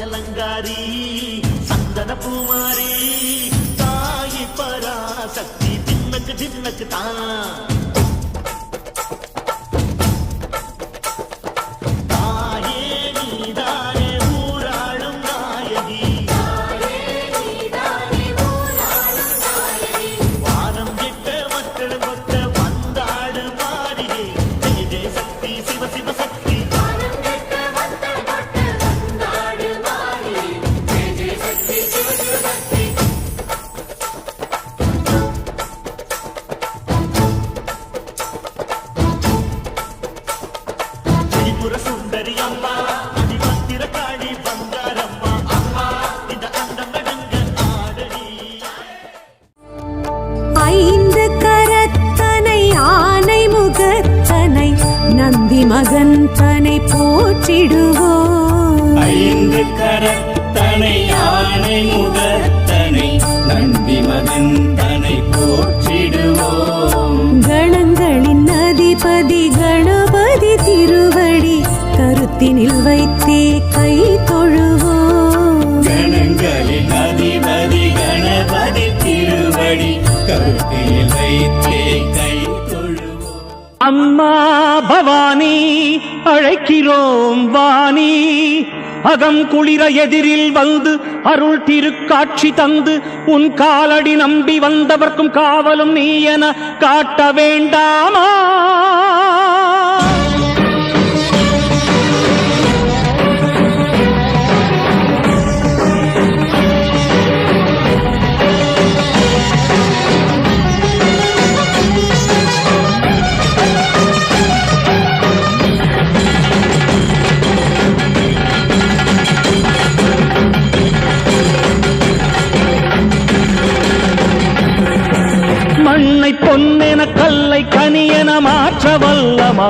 அலங்காரி சந்தன பூமாரி தாயி பராசக்தி தின்னக்கு தின்னக்கு தான். திரிபுர சுந்தரி அம்மா அதிபத்திர காளி பங்காரம்மா அம்மா இந்த அண்டம் நடுங்க ஆடடி ஐந்து கரத்தனை ஆனை முகத்தனை நந்தி மகன் தனை போற்றிடுவோம். ஐந்து கரத்தனை யானை முகத்தனை கருத்தினில் வைத்தே கை தொழுவோம். கணங்களின் அதிபதி கணபதி திருவடி கருத்தில் வைத்தே கை அம்மா பவானி அழைக்கிறோம் வாணி. அகம் குளிர எதிரில் வந்து அருள் திருக்காட்சி தந்து உன் காலடி நம்பி வந்தவர்க்கும் காவலும் நீ என காட்ட வேண்டாமா?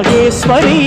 నాగేశ్వరీ.